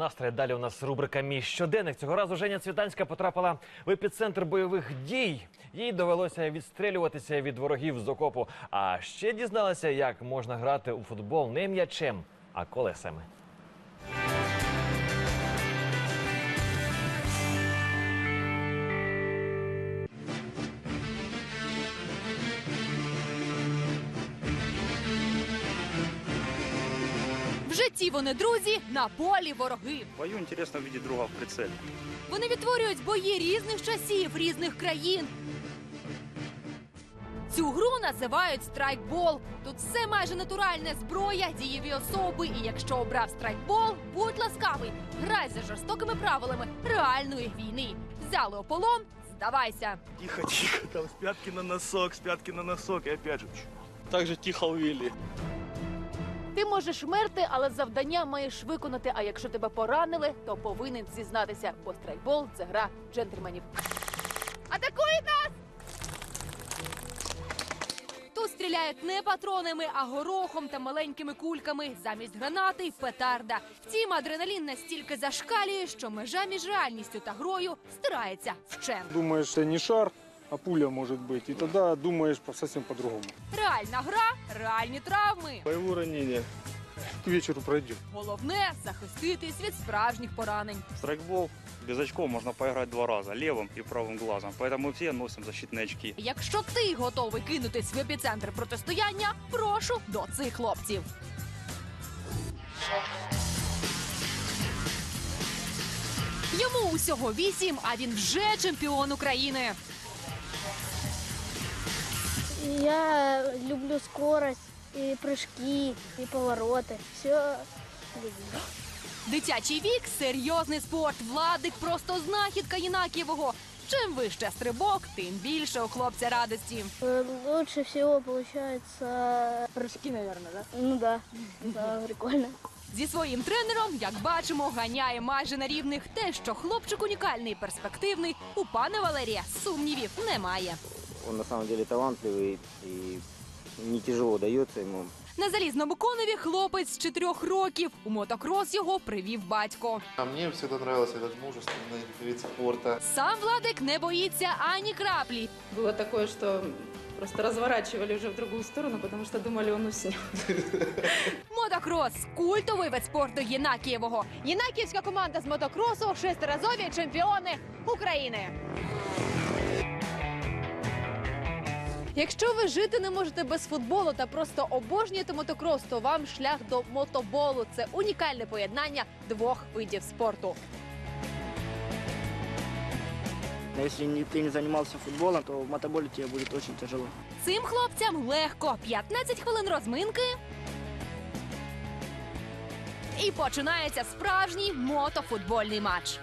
настрій. Далі у нас рубрика Мій щоденник. Цього разу Женя Цвітанська потрапила в епіцентр бойових дій. Їй довелося відстрелюватися від ворогів з окопу. А ще дізналася, як можна грати у футбол не м'ячем, а колесами. Житті вони друзі, на полі вороги. В бою интересно видеть друга в прицеле. Вони відтворюють бої різних часів, різних країн. Цю гру називають страйкбол. Тут все майже натуральне зброя, дієві особи. І якщо обрав страйкбол, будь ласкавий, грай за жорстокими правилами реальної війни. Взяли у полон, здавайся. Тихо, тихо, там с пятки на носок, с пятки на носок, и опять же. Так же тихо увели. Можеш мерти, але завдання маєш виконати. А якщо тебе поранили, то повинен зізнатися, бо страйкбол це гра джентльменів. Атакують нас! Тут стріляють не патронами, а горохом та маленькими кульками. Замість гранати петарда. Втім, адреналін настільки зашкалює, що межа між реальністю та грою стирається вщент. Думаешь, это не шар, а пуля может быть. И тогда думаешь по- совсем по-другому. Реальна гра, реальні травми. Боевое ранение к вечеру пройдет. Головне захиститись від справжніх поранень. Страйкбол без очков можно поиграть два раза, левым и правым глазом. Поэтому все носим защитные очки. Якщо ти готовий кинутись в епіцентр протистояння, прошу до цих хлопців. Йому усього вісім, а він вже чемпіон України. Я люблю скорость, и прыжки, и повороты. Все люблю. Дитячий вік серйозний спорт. Владик просто знахідка Єнакієвого. Чим вище стрибок, тим більше у хлопця радості. Э, Лучше всего получается... Прыжки, наверное, да? Ну да, да, прикольно. Зі своїм тренером, як бачимо, ганяє майже на рівних те, що хлопчик унікальний, перспективний. У пана Валерія сумнівів немає. Он на самом деле талантливый и не тяжело дается ему. На залізному конові хлопець з чотирьох років. У мотокрос його привів батько. А мне всегда нравился этот мужественный вид спорта. Сам Владик не боїться ані краплі. Было такое, что просто разворачивали уже в другую сторону, потому что думали, он уснет. Мотокрос культовий вид спорту Єнакієвого. Єнакіївська команда з мотокросу шестиразові чемпіони України. Якщо ви жити не можете без футболу та просто обожнюєте мотокрос, то вам шлях до мотоболу. Це унікальне поєднання двох видів спорту. Но если не- ты не занимался футболом, то в мотоболе тебе будет очень тяжело. Цим хлопцям легко 15 хвилин розминки. І починається справжній мотофутбольний матч.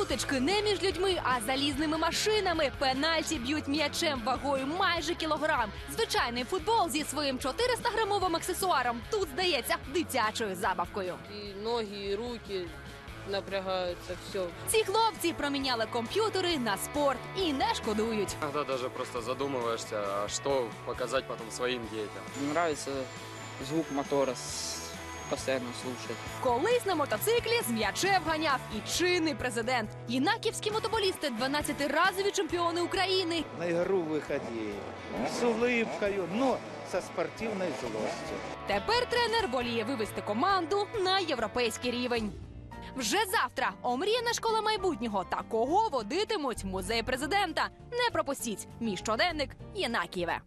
Сутички не між людьми, а залізними машинами. Пенальті б'ють м'ячем вагою майже кілограм. Звичайний футбол зі своїм 400-грамовим аксесуаром тут здається дитячою забавкою. и ноги, и руки напрягаются, все. Ці хлопці проміняли комп'ютери на спорт і не шкодують. Иногда даже просто задумываешься, а что показать потом своим детям. Нравится звук мотора, постоянно слушать. Колись на мотоциклі з м'ячем ганяв і чинний президент. Єнаківські мотоболісти 12-разові чемпіони України. на игру выходили с улыбкой, но со спортивной злостью. Тепер тренер воліє вивести команду на європейський рівень. Вже завтра омріяна школа майбутнього та кого водитимуть музей президента. Не пропустіть. Мій щоденник Єнакієве.